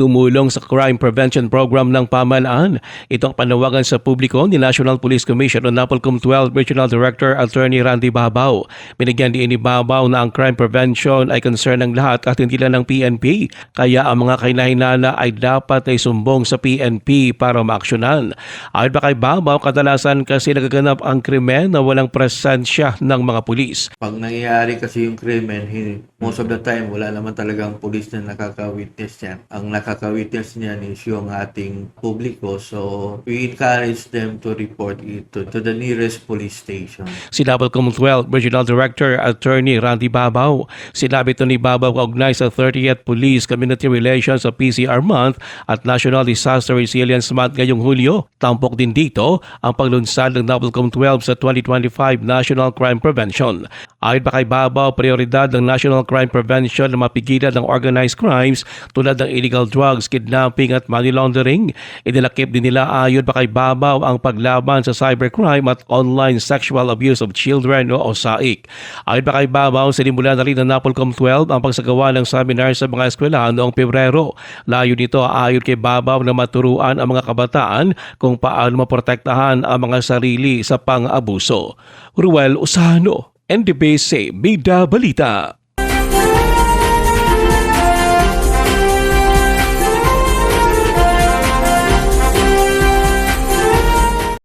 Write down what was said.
tumulong sa crime prevention program ng pamahalaan. Ito ang panawagan sa publiko ni National Police Commission o NAPOLCOM 12 Regional Director Attorney Randy Babaw. Binigyan din ni Babaw na ang crime prevention ay concern ng lahat at hindi lang ng PNP. Kaya ang mga kainahinala ay dapat ay sumbong sa PNP para maaksyonan. Ayon pa kay Babaw, kadalasan kasi nagaganap ang krimen na walang presensya ng mga pulis. Pag nangyayari kasi yung krimen, most of the time, wala naman talagang pulis na nakaka-witness yan. Ang nakaka-witness niyan is yung ating publiko. So, we encourage them to report it to, to the nearest police station. Si NAPOLCOM 12 Regional Director Attorney Randy Babaw. Sinabi ito ni Babaw kaugnay sa 30th Police Community Relations sa PCR Month at National Disaster Resilience Month ngayong Hulyo. Tampok din dito ang paglunsad ng NAPOLCOM 12 sa 2025 National Crime Prevention. Ayon pa kay Babaw, prioridad ng National Crime Prevention na mapigilan ng organized crimes tulad ng illegal drugs, kidnapping at money laundering. Inilakip din nila ayon pa kay Babaw ang paglaban sa cybercrime at online sexual abuse of children o OSAIC. Ayon pa kay Babaw, sinimula na rin ng NAPOLCOM 12 ang pagsagawa ng seminar sa mga eskwelahan noong Pebrero. Layo nito ayon kay Babaw na maturuan ang mga kabataan kung paano maprotektahan ang mga sarili sa pang-abuso. Ruel Usano, NDBC Bida Balita.